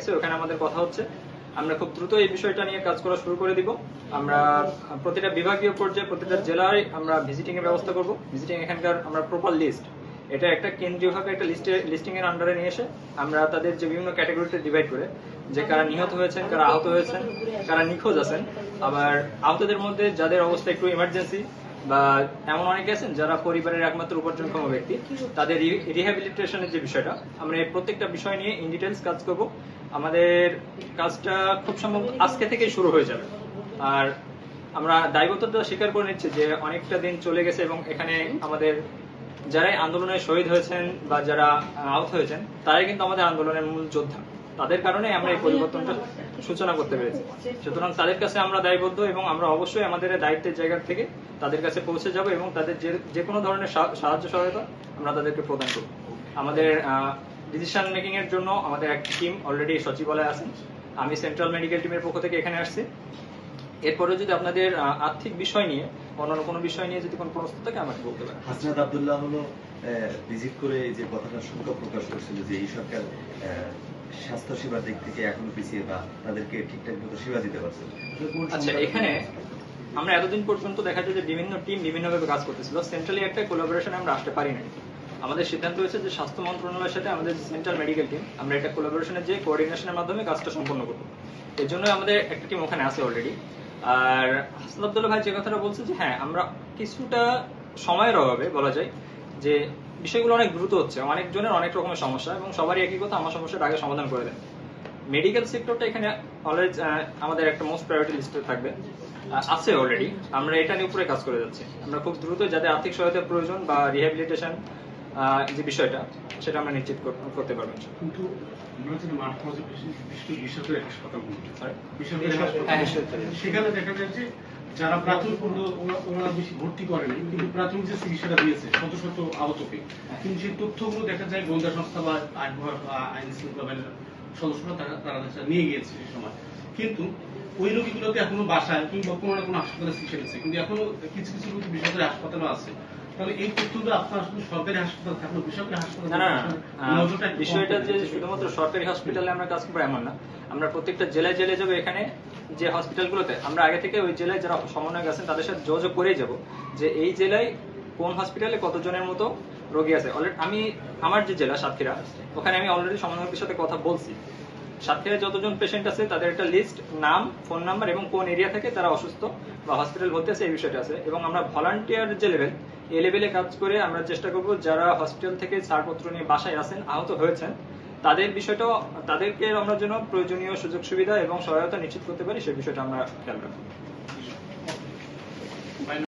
আছে, ওখানে আমাদের কথা হচ্ছে। আমরা খুব দ্রুত এই বিষয়টা নিয়ে কাজ করা শুরু করে দিব। আমরা প্রতিটা বিভাগীয় পর্যায়ে প্রতিটা জেলায় আমরা ভিজিটিং এর ব্যবস্থা করব। ভিজিটিং এখানকার আমরা প্রপার লিস্ট এটা একটা কেন্দ্রীয়ভাবে একটা লিস্টে লিস্টিং এর আন্ডারে নিয়ে এসে আমরা তাদের যে বিভিন্ন ক্যাটাগরিতে ডিভাইড করে যে কারা নিহত হয়েছেন কারা আহত হয়েছেন কারা নিখোঁজ আছেন আবার আহতদের মধ্যে যাদের অবস্থা একটু ইমার্জেন্সি বা এমন অনেকে আছেন যারা পরিবারের একমাত্র উপার্জনক্ষম ব্যক্তি, তাদের রিহ্যাবিলিটেশনের যে বিষয়টা, আমরা এই প্রত্যেকটা বিষয় নিয়ে ইন ডিটেলস কাজ করব। আমাদের কাজটা খুব সম্ভব আজকে থেকেই শুরু হয়ে যাবে। আর আমরা দায়বদ্ধতা স্বীকার করে নিচ্ছি যে অনেকটা দিন চলে গেছে এবং এখানে আমাদের যারাই আন্দোলনে শহীদ হয়েছেন বা যারা আহত হয়েছেন, তারাই কিন্তু আমাদের আন্দোলনের মূল যোদ্ধা। তাদের কারণে আমরা এই পরিবর্তনটা সূচনা করতে পেরেছি। সুতরাং তাদের কাছে আমরা দায়বদ্ধ এবং আমরা অবশ্যই আমাদের দায়িত্বের জায়গা থেকে তাদের কাছে পৌঁছে যাব এবং তাদের যে কোনো ধরনের সাহায্য সহায়তা আমরা তাদেরকে প্রদান করব। আমাদের ডিসিশন মেকিং এর জন্য আমাদের একটা টিম অলরেডি সচিবালয়ে আছেন। আমি সেন্ট্রাল মেডিকেল টিমের পক্ষ থেকে এখানে আসছি। এরপরে যদি আপনাদের আর্থিক বিষয় নিয়ে, অন্যান্য কোনো বিষয় নিয়ে যদি কোনো প্রশ্ন থাকে, আমাকে বলতে পারেন। হাসনাত আব্দুল্লাহ হলো ভিজিট করে যে কথাটা শঙ্কা প্রকাশ করছিল যে এই সরকার আহ, স্বাস্থ্য সেবার দিক থেকে এখনও পিছিয়ে বা তাদেরকে ঠিকঠাক মতো সেবা দিতে পারছে না। আচ্ছা এখানে আমরা এতদিন পর্যন্ত দেখা যায় যে বিভিন্ন টিম বিভিন্নভাবে কাজ করতেছিল। সেন্ট্রালি একটা কোলাবোরেশনে আমরা আসতে পারি নাই। আমাদের সিদ্ধান্ত হয়েছে যে স্বাস্থ্য মন্ত্রণালয়ের সাথে আমাদের সেন্ট্রাল মেডিকেল টিম আমরা একটা কোলাবোরেশনে যে কোঅর্ডিনেশনের মাধ্যমে কাজটা সম্পন্ন করব। এর জন্য আমাদের একটা টিম ওখানে আছে অলরেডি আর হাসান আব্দুল্লাহ ভাই যে কথাটা বলছে যে হ্যাঁ আমরা কিছুটা সময়ের অভাবে বলা যায় যে বিষয়গুলো অনেক দ্রুত হচ্ছে অনেকজনের অনেক রকমের সমস্যা এবং সবারই একই কথা আমার সমস্যাটা আগে সমাধান করে দেন। মেডিকেল সেক্টরটা এখানে অলরেডি আমাদের একটা মোস্ট প্রায়োরিটি লিস্টে থাকবে। আছে অলরেডি আমরা এটা নিয়ে উপরে কাজ করে যাচ্ছি। আমরা খুব দ্রুত যাদের আর্থিক সহায়তার প্রয়োজন বা রিহ্যাবিলিটেশন যে বিষয়টা সেটা আমরা নিশ্চিত করতে পারব কিন্তু হ্যাঁ, বেসরকারি। সেখানে দেখা যায় যে যারা প্রাথমিক ওরা বেশি ভর্তি করেনি, কিন্তু প্রাথমিক যে চিকিৎসাটা দিয়েছে, শত শত আহতকে। কিন্তু সেই তথ্যগুলো দেখা যায় গোয়েন্দা সংস্থা বা আইন শৃঙ্খলা বাহিনীর। সদস্যরা তারা তারা নিয়ে গিয়েছে সেই সময়। কিন্তু ওই রোগীগুলোতে এখনও বাসায় কিংবা কোনো না কোনো হাসপাতালে চিকিৎসা কিন্তু এখনও কিছু কিছু রোগী বেসরকারি হাসপাতালে আছে। তাহলে এই তথ্যগুলো আপনার শুধু সরকারি হাসপাতাল থাকলে বেসরকারি হাসপাতাল না না না, আহ, নজরটা একটু কম বিষয়টা যে শুধুমাত্র সরকারি হসপিটালে আমরা কাজ করব এমন না। আমরা প্রত্যেকটা জেলায় জেলায় যাব এখানে যে হসপিটালগুলোতে আমরা আগে থেকে ওই জেলায় যারা সমন্বয়ক আছেন তাদের সাথে যোগাযোগ করেই যাব যে এই জেলায় কোন হসপিটালে কতজনের মতো রোগী আছে। অলরেডি আমি, আমার যে জেলা সাতক্ষীরা, ওখানে আমি অলরেডি সমন্বয়কের সাথে কথা বলছি। সাতক্ষীরায় যতজন পেশেন্ট আছে, তাদের একটা লিস্ট নাম ফোন নাম্বার এবং কোন এরিয়া থেকে তারা অসুস্থ বা হসপিটাল ভর্তি আছে এই বিষয়টা আছে। এবং আমরা ভলান্টিয়ার যে লেভেল এই লেভেলে কাজ করে আমরা চেষ্টা করব যারা হসপিটাল থেকে ছাড়পত্র নিয়ে বাসায় আছেন, আহত হয়েছেন, তাদের বিষয়টাও, তাদেরকে আমরা যেন প্রয়োজনীয় সুযোগ সুবিধা এবং সহায়তা নিশ্চিত করতে পারি সেই বিষয়টা আমরা খেয়াল রাখব।